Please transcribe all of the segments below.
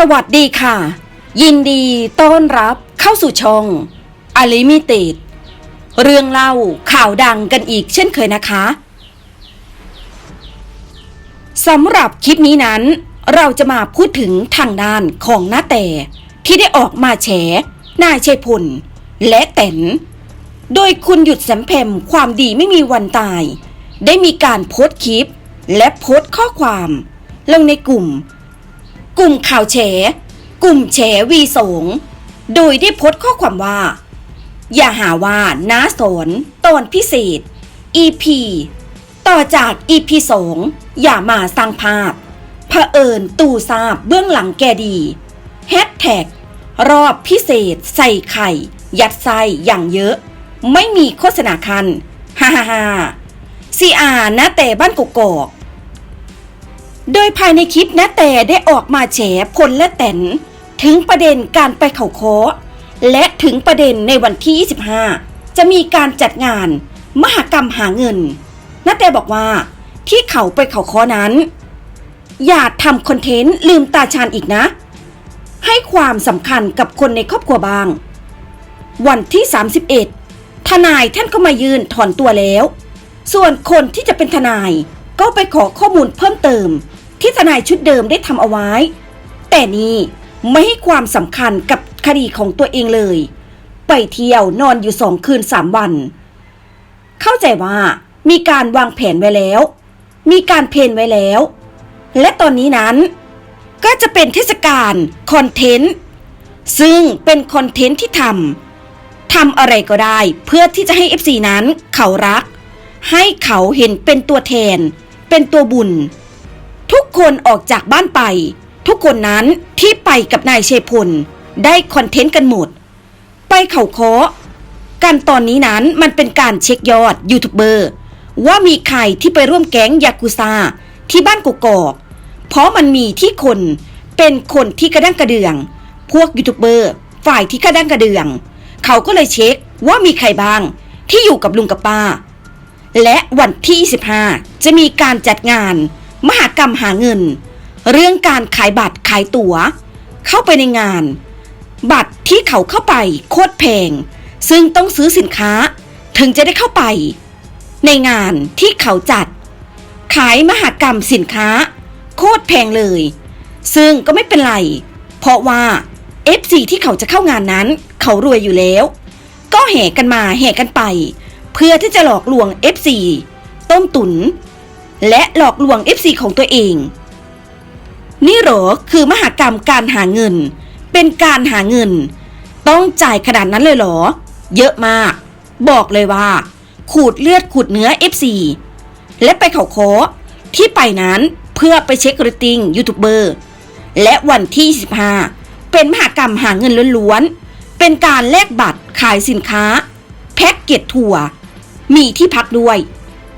สวัสดีค่ะ ยินดีต้อนรับเข้าสู่ช่องอลิมิเต็ดเรื่องเล่าข่าวดังกันอีกเช่นเคยนะคะสำหรับคลิปนี้นั้น เราจะมาพูดถึงทางด้านของน้าแต่ ที่ได้ออกมาแฉนายชัยพล และแตนโดยคุณหยุดแสมเพมความดีไม่มีวันตาย ได้มีการโพสต์คลิป และโพสต์ข้อความ ลงในกลุ่ม กลุ่มข่าวแฉกลุ่มแฉวีสงโดยได้โพสต์ข้อความว่า อย่าหาว่าน้าสนตอนพิเศษ EP ต่อจาก EP สองอย่ามาสร้างภาพเผอิญตู่ทราบเบื้องหลังแกดีแฮชแท็กรอบพิเศษใส่ไข่ ยัดไส้อย่างเยอะ ไม่มีโฆษณาคันฮ่าฮ่าฮ่าซีอานะแต่บ้านกกอก โดยภายในคลิปนะแต่ได้ออกมาแฉพลและแตนถึงประเด็นการไปเขาคอและถึงประเด็นในวันที่ 25 จะมีการจัดงาน มหกรรมหาเงินนะแต่บอกว่า ที่เขาไปเขาคอนั้น อย่าทำคอนเทนต์ลืมตาชานอีกนะ ให้ความสำคัญกับคนในครอบครัวบาง วันที่ 31 ทนายท่านก็มายืนถอนตัวแล้ว ส่วนคนที่จะเป็นทนายก็ไปขอข้อมูลเพิ่มเติม ที่ทนายชุดเดิมได้ทำเอาไว้ แต่นี่ไม่ให้ความสำคัญกับคดีของตัวเองเลย ไปเที่ยวนอนอยู่สองคืนสามวัน เข้าใจว่ามีการวางแผนไว้แล้ว มีการเพนไว้แล้ว และตอนนี้นั้น ก็จะเป็นเทศกาลคอนเทนต์ ซึ่งเป็นคอนเทนต์ที่ทำทำอะไรก็ได้เพื่อที่จะให้ FC นั้นเขารัก ให้เขาเห็นเป็นตัวแทน เป็นตัวบุญ ทุกคนออกจากบ้านไป ทุกคนนั้นที่ไปกับนายเชพล ได้คอนเทนต์กันหมด ไปเขาเคาะกันตอนนี้นั้นมันเป็นการเช็คยอดยูทูบเบอร์ว่ามีใครที่ไปร่วมแก๊งยากุซ่าที่บ้านกกอกเพราะมันมีที่คนเป็นคนที่กระด้างกระเดือง พวกยูทูบเบอร์ฝ่ายที่กระด้างกระเดือง เขาก็เลยเช็คว่ามีใครบ้างที่อยู่กับลุงกับป้า และวันที่ 25 จะมีการจัดงาน มหากรรมหาเงิน เรื่องการขายบัตรขายตั๋ว เข้าไปในงาน บัตรที่เขาเข้าไปโคตรแพง ซึ่งต้องซื้อสินค้าถึงจะได้เข้าไป ในงานที่เขาจัด ขายมหากรรมสินค้า โคตรแพงเลย ซึ่งก็ไม่เป็นไร เพราะว่า FC ที่เขาจะเข้างานนั้น เขารวยอยู่แล้ว ก็แห่กันมาแห่กันไป เพื่อที่จะหลอกลวง FC ต้มตุ๋น และหลอกลวง FC ของตัวเอง นี่หรอคือมหากรรมการหาเงิน เป็นการหาเงิน ต้องจ่ายขนาดนั้นเลยหรอ เยอะมาก บอกเลยว่า ขูดเลือดขูดเนื้อ FC และไปเขาคอที่ไปนั้นเพื่อไปเช็คเรตติ้งยูทูบเบอร์และวันที่15เป็นมหากรรมหาเงินล้วนๆ เป็นการแลกบัตรขายสินค้า แพ็กเกจทัวร์มีที่พักด้วย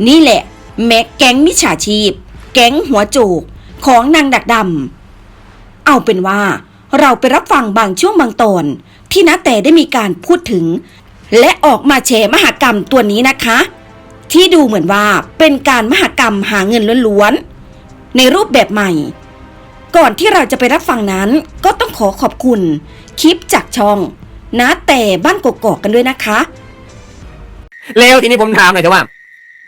นี่แหละ แม็กแก๊งมิจฉาชีพ แก๊งหัวโจกของนางดักดำเอาเป็นว่าเราไปรับฟังบางช่วงบางตอน ที่นาแต่ได้มีการพูดถึง และออกมาแชร์มหากรรมตัวนี้นะคะ ที่ดูเหมือนว่าเป็นการมหากรรมหาเงินล้วนๆ ในรูปแบบใหม่ ก่อนที่เราจะไปรับฟังนั้นก็ต้องขอขอบคุณคลิปจากช่องนาแต่บ้านกกอกกันด้วยนะคะ เร็วทีนี้ผมถามหน่อยเถอะว่า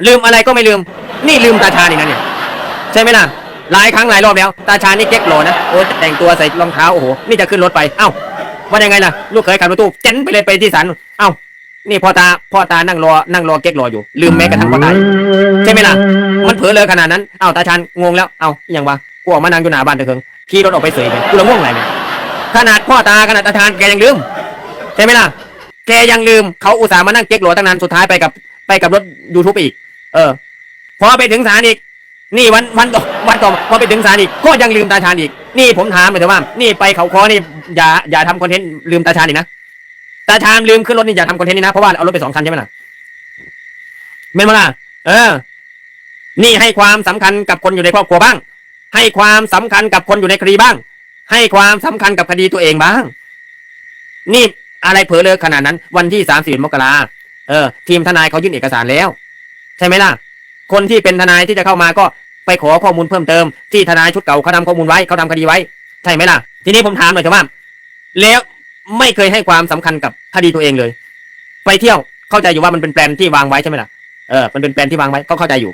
ลืมอะไรก็ไม่ลืม นี่ลืมตาชานี่นะเนี่ยใช่ไหมล่ะหลายครั้งหลายรอบแล้ว ตาชานี่เก๊กโหลนะโอ้แต่งตัวใส่รองเท้าโอ้โหนี่จะขึ้นรถไปเอ้าว่ายังไงล่ะลูกเคยขับรถตู้เจ๋นไปเลยไปที่ศาลเอ้านี่พ่อตาพ่อตานั่งรอนั่งรอเก๊กรออยู่ ลืมแม้กระทั่งพ่อตาใช่ไหมล่ะ มันเผลอเลยขนาดนั้นเอ้าตาชานงงแล้วเอ้าอยังวะกูออกมานั่งอยู่หน้าบ้านเถอะเคิงขี่รถออกไปเสยไปกูละง่วงไรเนี่ยขนาดพ่อตาขนาดตาชานแกยังลืมใช่ไหมล่ะแกยังลืมเขาอุตส่าห์มานั่งเก๊กโหลตั้งนานสุดท้ายไปกับไปกับรถยูทูบอีก เออ พอไปถึงศาลอีก นี่วันวันต่อวันต่อพอไปถึงศาลอีกก็ยังลืมตาชาญอีก นี่ผมถามหน่อยเถอะว่า นี่ไปเขาคอนี่อย่าอย่าทำคอนเทนต์ลืมตาชาญอีกนะตาชาญลืมขึ้นรถนี่อย่าทำคอนเทนต์นี้นะเพราะว่าเอารถไปสองคันใช่ไหมล่ะเป็นมาล่ะเออ นี่ให้ความสำคัญกับคนอยู่ในครอบครัวบ้าง ให้ความสำคัญกับคนอยู่ในคดีบ้าง ให้ความสำคัญกับคดีตัวเองบ้าง นี่อะไรเผลอเลยขนาดนั้น วันที่สามสิบมกราเออ ทีมทนายเขายื่นเอกสารแล้ว ใช่ไหมล่ะ คนที่เป็นทนายที่จะเข้ามาก็ไปขอข้อมูลเพิ่มเติมที่ทนายชุดเก่าเขาทำข้อมูลไว้เขาทำคดีไว้ ใช่ไหมล่ะ ทีนี้ผมถามหน่อยเถอะว่า แล้วไม่เคยให้ความสำคัญกับคดีตัวเองเลย ไปเที่ยวเข้าใจอยู่ว่ามันเป็นแปลนที่วางไว้ใช่ไหมล่ะเออมันเป็นแปลนที่วางไว้ก็เข้าใจอยู่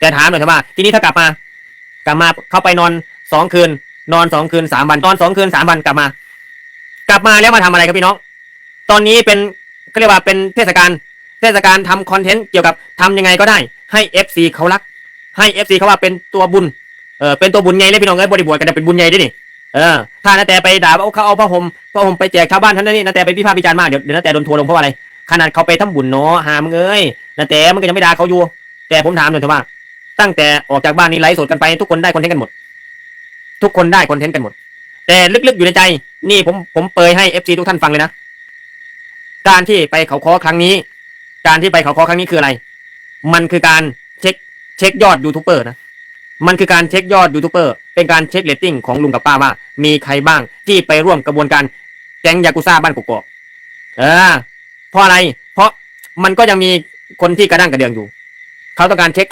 แต่ถามหน่อยเถอะว่า ทีนี้ถ้ากลับมา กลับมาเข้าไปนอนสองคืน นอนสองคืนสามวันนอนสองคืนสามวันกลับมา กลับมาแล้วมาทำอะไรครับพี่น้อง ตอนนี้เป็นก็เรียกว่าเป็นเทศกาล เทศกาลทำคอนเทนต์เกี่ยวกับทำยังไงก็ได้ ให้เอฟซีเขารัก ให้เอฟซีเขาว่าเป็นตัวบุญเออเป็นตัวบุญไงเลยพี่น้องเอ้ยบริบทกันแต่เป็นบุญไงด้วยนี่เออถ้านาแต่ไปด่าว่าเขาเอาผ้าห่มผ้าห่มไปแจกชาวบ้านท่านนี่นาแต่ไปพิพากษ์วิจารณ์มากเดี๋ยวเดี๋ยวนาแต่โดนทัวร์ลงเพราะอะไรขนาดเขาไปทำบุญเนาะหามึงเอ้ยนาแต่มันก็ยังไม่ด่าเขาอยู่ แต่ผมถามหน่อยเถอะว่า ตั้งแต่ออกจากบ้านนี้ไลฟ์สดกันไปทุกคนได้คอนเทนต์กันหมด ทุกคนได้คอนเทนต์กันหมด แต่ลึกๆอยู่ในใจ นี่ผมผมเปรยให้เอฟซีทุกท่านฟังเลยนะการที่ไปเขาคอครั้งนี้ การที่ไปเขาคอครั้งนี้คืออะไร มันคือการเช็คเช็คยอดยูทูบเบอร์นะ มันคือการเช็คยอดยูทูบเบอร์เป็นการเช็คเรตติ้งของลุงกับป้าว่า มีใครบ้างที่ไปร่วมกระบวนการแก๊งยากุซ่าบ้านกกอกเออเพราะอะไร เพราะมันก็ยังมีคนที่กระด้างกระเดืองอยู่ เขาต้องการเช็ค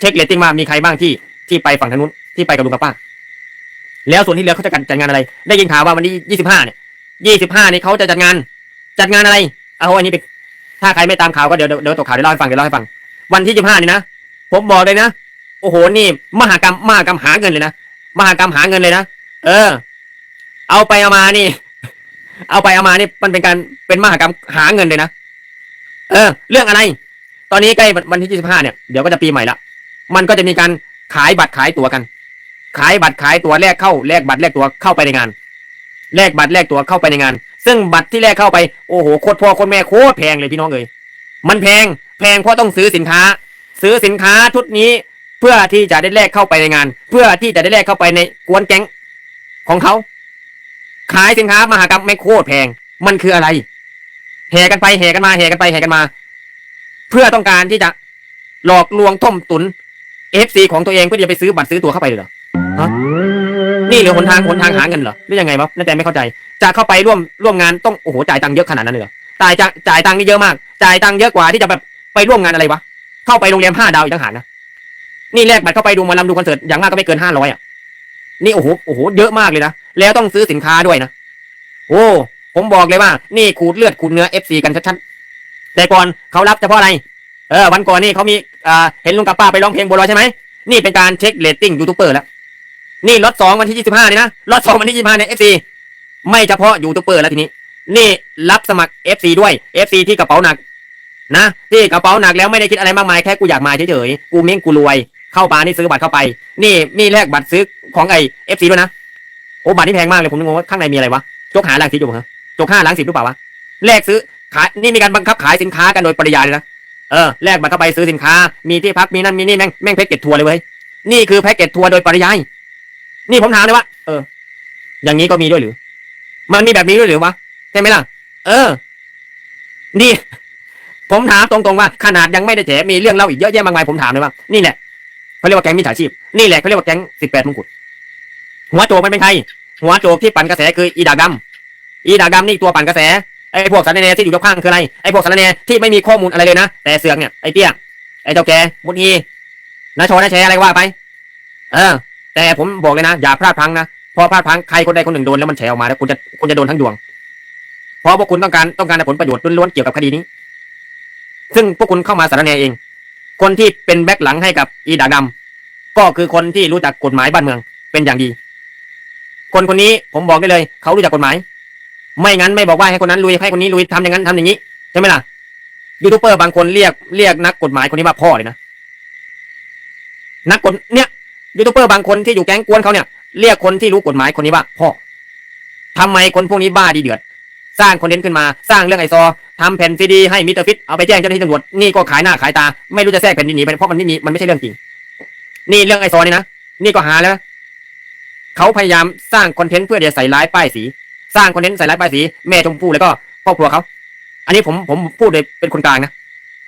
เช็คเรตติ้งว่ามีใครบ้างที่ที่ไปฝั่งทางนู้นที่ไปกับลุงกับป้า แล้วส่วนที่เหลือเขาจะจัดงานอะไร ได้ยินข่าวว่าวันที่ยี่สิบห้าเนี่ยยี่สิบห้านี่เขาจะจัดงาน จัดงานอะไร เอาอันนี้ไป ถ้าใครไม่ตามข่าวก็เดี๋ยวเดี๋ยวตกข่าวเดี๋ยวเล่าให้ฟังเดี๋ยวเล่าให้ฟัง วันที่ยี่สิบห้านี่นะผมบอกเลยนะโอ้โหนี่มหากรรมมหากรรมหาเงินเลยนะมหากรรมหาเงินเลยนะเออ เอาไปเอามานี่ เอาไปเอามานี่มันเป็นการเป็นมหากรรมหาเงินเลยนะเออ เรื่องอะไร ตอนนี้ใกล้วันที่ยี่สิบห้าเนี่ยเดี๋ยวก็จะปีใหม่ละมันก็จะมีการขายบัตรขายตั๋วกัน ขายบัตรขายตั๋วแลกเข้าแลกบัตรแลกตั๋วเข้าไปในงานแลกบัตรแลกตั๋วเข้าไปในงาน ซึ่งบัตรที่แลกเข้าไปโอ้โหโคตรพ่อโคตรแม่โคตรแพงเลยพี่น้องเอ้ยมันแพงแพงเพราะต้องซื้อสินค้า ซื้อสินค้าชุดนี้เพื่อที่จะได้แลกเข้าไปในงาน เพื่อที่จะได้แลกเข้าไปในกวนแก๊งของเขา ขายสินค้ามหากรรมไม่โคตรแพง มันคืออะไรแห่กันไปแห่กันมาแห่กันไปแห่กันมา เพื่อต้องการที่จะหลอกลวงต้มตุนเอฟซีของตัวเองเพื่อจะไปซื้อบัตรซื้อตัวเข้าไปเลยเหรอ ฮะนี่หรือหนทางหนทางหาเงินเหรอหรือยังไงวะนั่นแต่ไม่เข้าใจ จะเข้าไปร่วมร่วมงานต้องโอ้โหจ่ายตังค์เยอะขนาดนั้นเลยเหรอจ่ายจ่ายจ่ายตังค์นี่เยอะมาก จ่ายตังค์เยอะกว่าที่จะแบบไปร่วมงานอะไรวะเข้าไปโรงแรมห้าดาวอีกต่างหากนะนี่แลกบัตรเข้าไปดูมอลำดูคอนเสิร์ตอย่างมากก็ไม่เกินห้าร้อยอะนี่โอ้โหโอ้โหเยอะมากเลยนะแล้วต้องซื้อสินค้าด้วยนะโอ้ผมบอกเลยว่า นี่ขูดเลือดขูดเนื้อเอฟซีกันชัดๆแต่ก่อนเขารับเฉพาะอะไรเออวันก่อนนี่เขามีอ่าเห็นลุงกับป้าไปร้องเพลงบัวลอยใช่ไหมนี่เป็นการเช็คเรตติ้งยูทูบเบอร์แล้ว นี่ล็อตสองวันที่ยี่สิบห้านี่นะล็อตสองวันที่ยี่สิบห้าเนี่ยเอฟซีไม่เฉพาะยูทูบเบอร์แล้วทีนี้ นี่รับสมัครเอฟซีด้วยเอฟซีที่กระเป๋าหนัก นะที่กระเป๋าหนักแล้วไม่ได้คิดอะไรมากมายแค่กูอยากมาเฉยๆกูเม้งกูรวย เข้ามานี่ซื้อบัตรเข้าไป นี่นี่แลกบัตรซื้อของไอเอฟซีด้วยนะโอ้บัตรนี่แพงมากเลยผมงงว่าข้างในมีอะไรวะจกหาล้างสิบอยู่เหรอจกห้าล้างสิบหรือเปล่าวะแลกซื้อขายนี่มีการบังคับขายสินค้ากันโดยปริยายเลยนะเออแลกบัตรเข้าไปซื้อสินค้า มีที่พักมีนั่นมีนี่แม่งแม่งแพ็กเกจทัวร์เลยเว้ยนี่คือแพ็กเกจทัวร์โดยปริยาย นี่ผมถามเลยว่าเออ อย่างนี้ก็มีด้วยหรือ มันมีแบบนี้ด้วยหรือวะใช่ไหมล่ะ เออ นี่ ผมถามตรงๆว่า ขนาดยังไม่ได้แฉมีเรื่องเล่าอีกเยอะแยะมากมายผมถามเลยว่านี่แหละเขาเรียกว่าแก๊งมิจฉาชีพนี่แหละเขาเรียกว่าแก๊งสิบแปดมงกุฎหัวโจกมันเป็นใครหัวโจกที่ปั่นกระแสคืออีดากดำอีดากดำนี่ตัวปั่นกระแสไอ้พวกสารเนที่อยู่ข้างๆคืออะไรไอ้พวกสารเนที่ไม่มีข้อมูลอะไรเลยนะแต่เสือกเนี่ยไอ้เตี้ยไอ้เจ้าแกมุดฮีนาโชว์นาแชร์อะไรก็ว่าไป เออ แต่ผมบอกเลยนะ อย่าพลาดพลั้งนะพอพลาดพลั้งใครคนใดคนหนึ่งโดนแล้วมันแฉออกมาแล้วคุณจะคุณจะโดนทั้งดวง เพราะพวกคุณต้องการต้องการผลประโยชน์ล้วนๆเกี่ยวกับคดีนี้ ซึ่งพวกคุณเข้ามาสารแนเอง คนที่เป็นแบ็คหลังให้กับอีดาดำก็คือคนที่รู้จักกฎหมายบ้านเมืองเป็นอย่างดี คนคนนี้ผมบอกได้เลย เขารู้จักกฎหมาย ไม่งั้นไม่บอกว่าให้คนนั้นลุยให้คนนี้ลุยทำอย่างนั้นทำอย่างนี้ใช่ไหมล่ะยูทูบเบอร์บางคนเรียกเรียกนักกฎหมายคนนี้ว่าพ่อเลยนะนักกฎเนี่ย ยูทูบเบอร์บางคนที่อยู่แก๊งกวนเขาเนี่ย เรียกคนที่รู้กฎหมายคนนี้ว่าพ่อทำไมคนพวกนี้บ้าดีเดือด สร้างคอนเทนต์ขึ้นมา สร้างเรื่องไอซอทำแผ่นซีดีให้มิสเตอร์ฟิตเอาไปแจ้งเจ้าหน้าที่ตำรวจนี่ก็ขายหน้าขายตา ไม่รู้จะแทรกแผ่นดินหนีไปเพราะมันไม่มีมันไม่ใช่เรื่องจริง นี่เรื่องไอซอนี่นะนี่ก็หาแล้วนะเขาพยายามสร้างคอนเทนต์เพื่อจะใส่ร้ายป้ายสี สร้างคอนเทนต์ใส่ร้ายป้ายสี แม่ชมพู่แล้วก็ครอบครัวเขาอันนี้ผมผมพูดเลยเป็นคนกลางนะ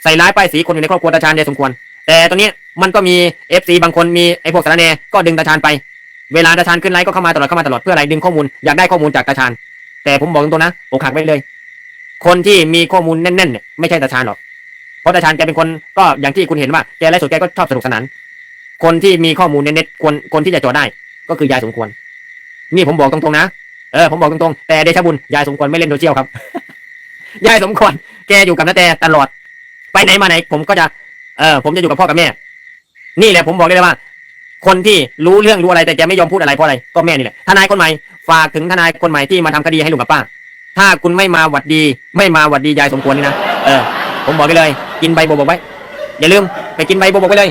ใส่ร้ายป้ายสีคนอยู่ในครอบครัวตาชาญเนี่ยสมควร แต่ตอนนี้มันก็มีเอฟซีบางคนมีไอพวกสารแนก็ดึงตาชาญไป เวลาตาชาญขึ้นไลฟ์ก็เข้ามาตลอดเข้ามาตลอดเพื่ออะไรดึงข้อมูลอยากได้ข้อมูลจากตาชาญแต่ผมบอกตรงๆนะอกหักไปเลย คนที่มีข้อมูลแน่นๆเนี่ยไม่ใช่ตาชาญหรอกเพราะตาชาญแกเป็นคนก็อย่างที่คุณเห็นว่าแกไลฟ์สดแกก็ชอบสนุกสนานคนที่มีข้อมูลเน็ตๆคนคนที่จะจอดได้ ก็คือยายสมควร นี่ผมบอกตรงๆนะเออผมบอกตรงๆแต่เดชะบุญยายสมควรไม่เล่นโซเชียลครับยายสมควรแกอยู่กับนาแตตลอด ไปไหนมาไหน ผมก็จะ เออผมจะอยู่กับพ่อกับแม่ นี่แหละผมบอกได้เลยว่า คนที่รู้เรื่องรู้อะไรแต่แกไม่ยอมพูดอะไรเพราะอะไรก็แม่นี่แหละทนายคนใหม่ฝากถึงทนายคนใหม่ที่มาทำคดีให้ลุงกับป้า ถ้าคุณไม่มาหวัดดี ไม่มาหวัดดียายสมควรนี่นะเออผมบอกไปเลย กินใบโบวบกไว้อย่าลืมไปกินใบโบวบกไว้เลย